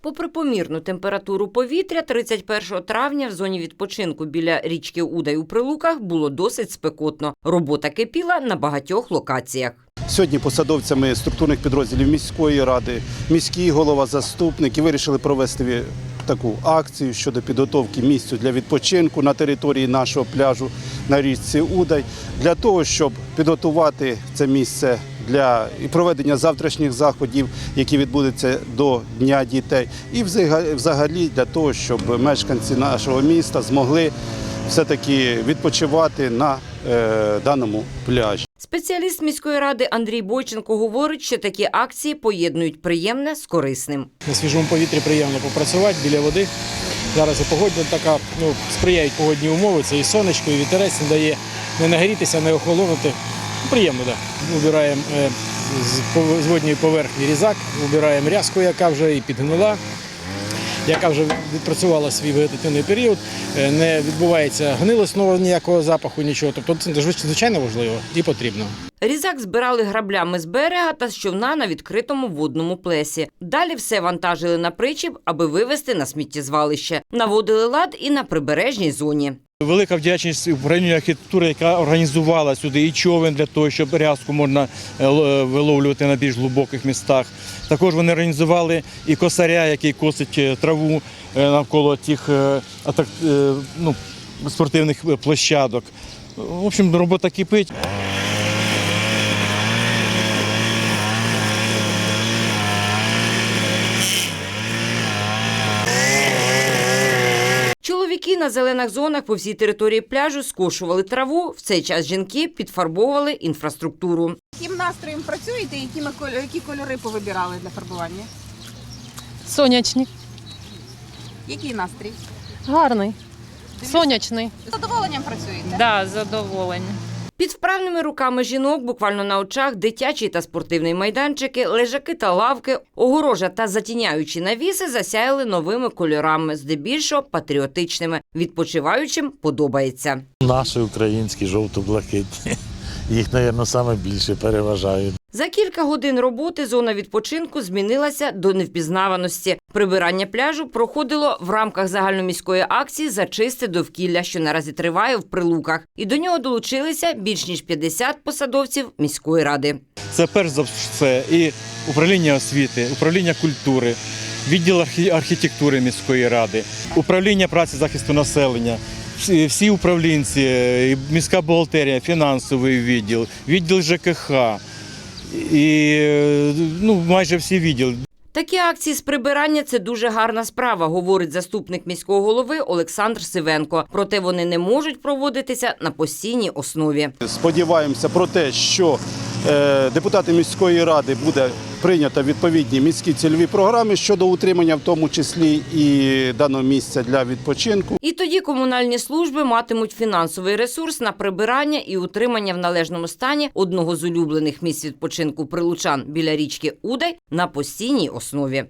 Попри помірну температуру повітря, 31 травня в зоні відпочинку біля річки Удай у Прилуках було досить спекотно. Робота кипіла на багатьох локаціях. Сьогодні посадовцями структурних підрозділів міської ради, міський голова, заступники вирішили провести таку акцію щодо підготовки місцю для відпочинку на території нашого пляжу на річці Удай, для того, щоб підготувати це місце для проведення завтрашніх заходів, які відбудуться до Дня дітей, і взага- взагалі для того, щоб мешканці нашого міста змогли все-таки відпочивати на е, даному пляжі. Спеціаліст міської ради Андрій Бойченко говорить, що такі акції поєднують приємне з корисним. На свіжому повітрі приємно попрацювати біля води. Зараз і погодня така, ну, сприяють погодні умови, це і сонечко, і вітерець не дає не нагрітися, не охолонути. Приємно, так. Да. Вибираємо е, з, водньої поверхні різак, вибираємо рязку, яка вже і підгнила, яка вже відпрацювала свій вегетативний період. Е, Не відбувається гнилосного ніякого запаху, нічого. Тобто це звич- звичайно важливо і потрібно. Різак збирали граблями з берега та з човна на відкритому водному плесі. Далі все вантажили на причіп, аби вивезти на сміттєзвалище. Наводили лад і на прибережній зоні. Велика вдячність управлінню архітектури, яка організувала сюди і човен для того, щоб рязку можна е, е, виловлювати на більш глибоких містах. Також вони організували і косаря, який косить е, траву навколо тих ну, спортивних площадок. В общем, робота кипить. Чоловіки на зелених зонах по всій території пляжу скошували траву. В цей час жінки підфарбовували інфраструктуру. Яким настроєм працюєте, які, ми кольори, які кольори повибирали для фарбування? Сонячні. Який настрій? Гарний. Сонячний. З задоволенням працюєте? Да, задоволення. Під вправними руками жінок, буквально на очах, дитячі та спортивні майданчики, лежаки та лавки, огорожа та затіняючі навіси засяяли новими кольорами, здебільшого патріотичними. Відпочиваючим подобається. Наші українські жовто-блакитні. Їх, мабуть, саме більше переважають. За кілька годин роботи зона відпочинку змінилася до невпізнаваності. Прибирання пляжу проходило в рамках загальноміської акції «Зачисти довкілля», що наразі триває в Прилуках. І до нього долучилися більш ніж 50 посадовців міської ради. Це перш за все і управління освіти, управління культури, відділ архі- архітектури міської ради, управління праці захисту населення. Всі, управлінці, міська бухгалтерія, фінансовий відділ, відділ ЖКХ і ну, майже всі відділи. Такі акції з прибирання це дуже гарна справа, говорить заступник міського голови Олександр Сивенко. Проте вони не можуть проводитися на постійній основі. Сподіваємося про те, що е, депутати міської ради буде прийнято відповідні міські цільові програми щодо утримання, в тому числі і даного місця для відпочинку. І тоді комунальні служби матимуть фінансовий ресурс на прибирання і утримання в належному стані одного з улюблених місць відпочинку прилучан біля річки Удай на постійній основі.